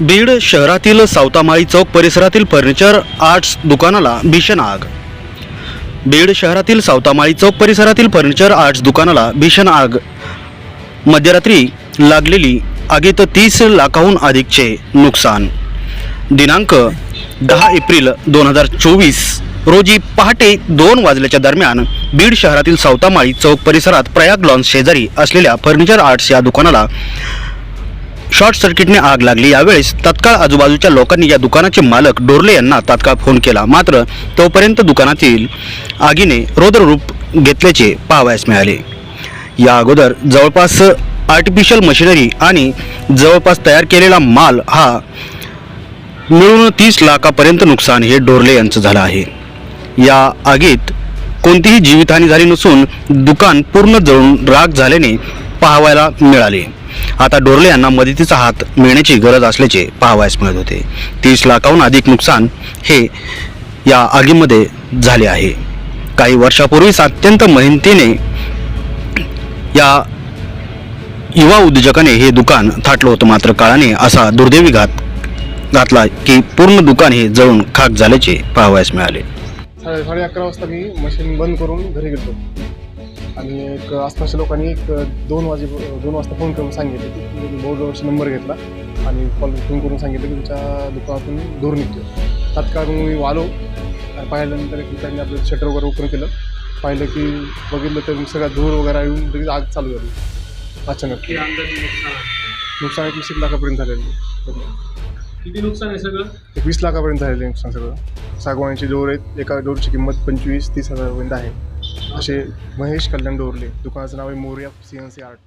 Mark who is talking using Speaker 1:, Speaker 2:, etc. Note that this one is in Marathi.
Speaker 1: बीड शहरातील सावतामाळी चौक परिसरातील फर्निचर आर्ट्स दुकानाला भीषण आग. बीड शहरातील सावतामाळी चौक परिसरातील फर्निचर आर्ट्स दुकानाला भीषण आग. मध्यरात्री लागलेली आगीत तीस लाखाहून अधिकचे नुकसान. दिनांक दहा एप्रिल दोन हजार चोवीस रोजी पहाटे दोन वाजल्याच्या दरम्यान बीड शहरातील सावतामाळी चौक परिसरात प्रयाग लॉन्स शेजारी असलेल्या फर्निचर आर्ट्स या दुकानाला शॉर्ट सर्किटने आग लागली. यावेळेस तत्काळ आजूबाजूच्या लोकांनी या दुकानाचे मालक डोरले यांना तात्काळ फोन केला. मात्र तोपर्यंत दुकानातील आगीने रोद्ररूप घेतल्याचे पाहावयास मिळाले. या अगोदर जवळपास आर्टिफिशियल मशिनरी आणि जवळपास तयार केलेला माल हा मिळून तीस लाखापर्यंत नुकसान हे डोरले यांचं झालं आहे. या आगीत कोणतीही जीवितहानी झाली नसून दुकान पूर्ण जळून राग झाल्याने पाहावयाला मिळाले. आता डोरले यांना मदतीचा हात मिळण्याची गरज असल्याचे पाहावयास मिळत होते. तीस लाखाहून अधिक नुकसान हे या आगीमध्ये झाले आहे. काही वर्षापूर्वीच अत्यंत मेहनतीने या युवा उद्योजकाने हे दुकान थाटलं होतं. मात्र काळाने असा दुर्दैवी घात घातला की पूर्ण दुकान हे जळून खाक झाल्याचे पाहावयास मिळाले.
Speaker 2: साडे साडे अकरा वाजता मी मशीन बंद करून घरी गेलो. आणि एक आसपासच्या लोकांनी एक दोन वाजे दोन वाजता फोन करून सांगितलं की बोर्डवरचा नंबर घेतला आणि कॉल फोन करून सांगितलं की तुमच्या दुकानातून दूर निघतो तात्काळ मग मी आलो आणि पाहिल्यानंतर एक त्यांनी आपलं शटर वगैरे ओपन केलं. पाहिलं की बघितलं तर सगळा धूर वगैरे येऊन लगेच आग चालू झाली. अचानक.
Speaker 3: नुकसान
Speaker 2: एक वीस लाखापर्यंत झालेलं
Speaker 3: किती नुकसान आहे सगळं?
Speaker 2: वीस लाखापर्यंत झालेलं नुकसान सगळं. सागवानीचे डोर आहेत. एका डोरची किंमत पंचवीस तीस हजारपर्यंत आहे. असे महेश कल्याण डोरले दुकानाचं नाव आहे Morya C N C art